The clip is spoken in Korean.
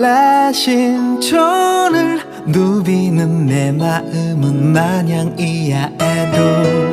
설레신 촌을 누비는 내 마음은 마냥 이야해도